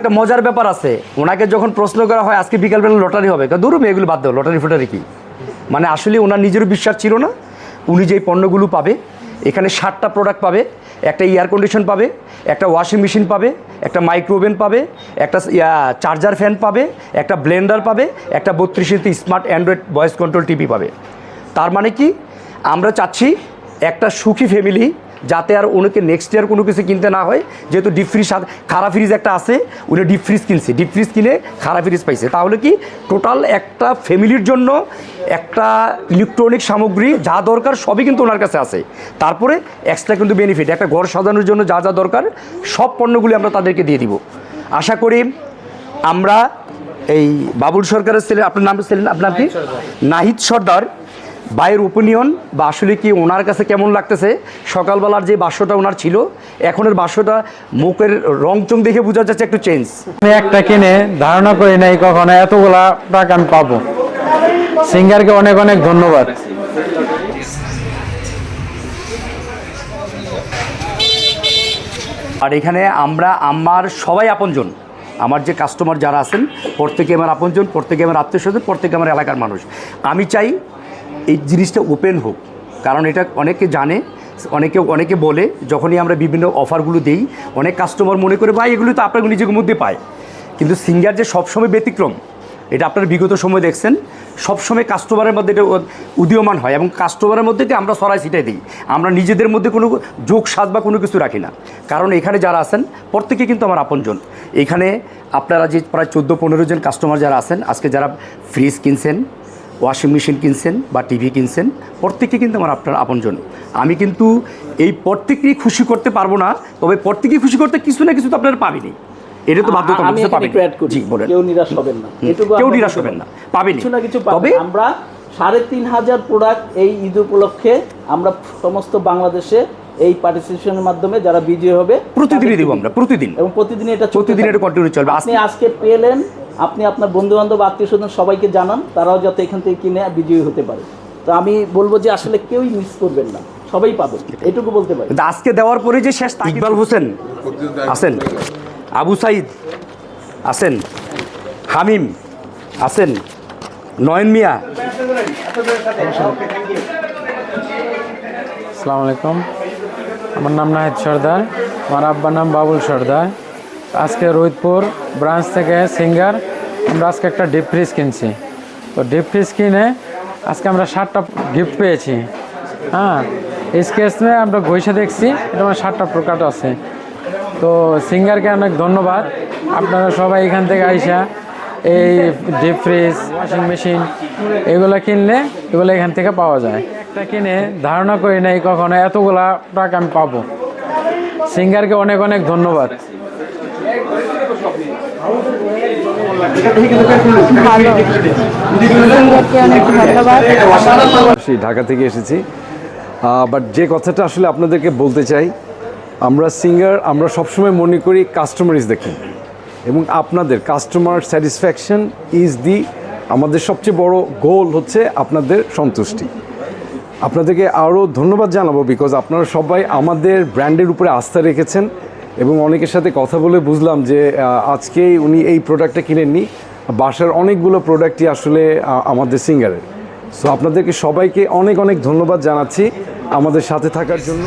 একটা মজার ব্যাপার আছে। ওনাকে যখন প্রশ্ন করা হয়, আজকে বিকালবেলা লটারি হবে দূর এগুলো বাদ দাও, লটারি ফটারি কি? মানে আসলে ওনার নিজেরও বিশ্বাস ছিল না। উনি যেই পণ্যগুলো পাবে, এখানে ষাটটা প্রোডাক্ট পাবে, একটা এয়ার কন্ডিশন পাবে, একটা ওয়াশিং মেশিন পাবে, একটা মাইক্রোওভেন পাবে, একটা চার্জার ফ্যান পাবে, একটা ব্লেন্ডার পাবে, একটা বত্রিশ inch smart android voice control TV পাবে। তার মানে কি? আমরা চাচ্ছি একটা সুখী ফ্যামিলি যাতে আর ওনাকে নেক্সট ইয়ার কোনো কিছু কিনতে না হয় যেহেতু ডিপ ফ্রিজ খারাপ ফ্রিজ একটা আছে উনি ডিপ ফ্রিজ কিনছে। ডিপ ফ্রিজ কিনে খারাপ ফ্রিজ পাইছে। তাহলে কি টোটাল একটা ফ্যামিলির জন্য একটা ইলেকট্রনিক সামগ্রী যা দরকার সবই কিন্তু ওনার কাছে আছে। তারপরে এক্সট্রা কিন্তু বেনিফিট একটা ঘর সাজানোর জন্য যা যা দরকার সব পণ্যগুলি আমরা তাদেরকে দিয়ে দিব। আশা করি আমরা এই বাবুল সরকারের ছেলে আপনার নাম ছিলেন আপনার কি? নাহিদ সর্দার। বাইয়ের ওপিনিয়ন বা আসলে কি ওনার কাছে কেমন লাগতেছে? সকালবেলার যে বাস্যটা ওনার ছিল এখনের বাস্যটা মুখের রং চং দেখে বোঝা যাচ্ছে একটু চেঞ্জ আমি একটা কিনে ধারণা করি নাই কখনো এতগুলা টাকা আমি পাবো। সিঙ্গারকে অনেক অনেক ধন্যবাদ। আর এখানে আমরা আমার সবাই আপনজন। আমার যে কাস্টমার যারা আছেন প্রত্যেকে আমার আপনজন প্রত্যেকে আমার আত্মীয় স্বজন প্রত্যেকে আমার এলাকার মানুষ। আমি চাই এই জিনিসটা ওপেন হোক। কারণ এটা অনেকে জানে, অনেকে অনেকে বলে, যখনই আমরা বিভিন্ন অফারগুলো দিই, অনেক কাস্টমার মনে করে, ভাই, এগুলো তো আপনার নিজের মধ্যে পায়। কিন্তু সিঙ্গার যে সবসময় ব্যতিক্রম, এটা আপনারা বিগত সময় দেখছেন, সবসময় কাস্টমারের মধ্যে এটা উদীয়মান হয় এবং কাস্টমারের মধ্যে কি আমরা সরাই ছিটাই দিই। আমরা নিজেদের মধ্যে কোনো যোগ সাজ বা কোনো কিছু রাখি না। কারণ এখানে যারা আছেন, প্রত্যেকে কিন্তু আমার আপনজন। এখানে আপনারা যে প্রায় চোদ্দ পনেরো জন কাস্টমার যারা আছেন, আজকে যারা ফ্রিজ কিনছেন ওয়াশিং মেশিন কিনছেন বা টিভি কিনছেন প্রত্যেকে কিন্তু আমার আপনার আপনজন। আমি কিন্তু এই প্রত্যেককেই খুশি করতে পারব না তবে প্রত্যেকেই খুশি করতে কিছু না কিছু তো আপনারা পাবেনি এটা তো বাধ্যতামূলক পাবেন। জি বলেন। কেউ নিরাশ হবেন না। কেউ নিরাশ হবেন না। পাবেনি কিছু না কিছু তবে আমরা সাড়ে তিন হাজার প্রোডাক্ট এই ঈদ উপলক্ষে আমরা সমস্ত বাংলাদেশে এই পার্টিসিপেশনের মাধ্যমে যারা বিজয়ী হবে প্রতিদিনই দিব আমরা প্রতিদিন। এবং প্রতিদিন এটা প্রতিদিন এটা continue চলবে। আপনি আজকে পেলেন আপনি আপনার বন্ধু বান্ধব আত্মীয় স্বজন সবাইকে জানান তারাও যাতে এখান থেকে কিনে বিজয়ী হতে পারে। তো আমি বলব যে আসলে কেউই মিস করবেন না সবাই পাবেন এটুকু বলতে পারি। আজকে দেওয়ার পরে যে শেষ ইকবাল হোসেন আছেন। আবু সাইদ আছেন। হামিম আছেন। নয়ন মিয়া। আসসালামু আলাইকুম। আমার নাম নাহিদ সর্দার আমার আব্বার নাম বাবুল সর্দার। আজকে রোহিতপুর ব্রাঞ্চ থেকে সিঙ্গার আমরা আজকে একটা ডিপ ফ্রিজ কিনছি। তো ডিপ ফ্রিজ কিনে আজকে আমরা ষাটটা গিফট পেয়েছি। হ্যাঁ স্কেচ নিয়ে আমরা ঘষে দেখছি, এটা আমার ষাটটা প্রকার আছে। তো সিঙ্গারকে অনেক ধন্যবাদ। আপনারা সবাই এখান থেকে আইসা এই ডিপ ফ্রিজ ওয়াশিং মেশিন এগুলো কিনলে এগুলো এখান থেকে পাওয়া যায়। একটা কিনে ধারণা করি নাই কখনো, এতগুলা টাকা আমি পাবো। সিঙ্গারকে অনেক অনেক ধন্যবাদ ভালো সিঙ্গারকে অনেক ধন্যবাদ ঢাকা থেকে এসেছি। বাট যে কথাটা আসলে আপনাদেরকে বলতে চাই, আমরা সিঙ্গার আমরা সবসময় মনে করি কাস্টমার ইজ দ্য এবং আপনাদের কাস্টমার স্যাটিসফ্যাকশন ইজ দি আমাদের সবচেয়ে বড় গোল হচ্ছে আপনাদের সন্তুষ্টি। আপনাদেরকে আরও ধন্যবাদ জানাব বিকজ আপনারা সবাই আমাদের ব্র্যান্ডের উপরে আস্থা রেখেছেন। এবং অনেকের সাথে কথা বলে বুঝলাম যে আজকেই উনি এই প্রোডাক্টটা কিনেননি। বাসার অনেকগুলো প্রোডাক্টই আসলে আমাদের সিঙ্গারের সো আপনাদেরকে সবাইকে অনেক অনেক ধন্যবাদ জানাচ্ছি আমাদের সাথে থাকার জন্য।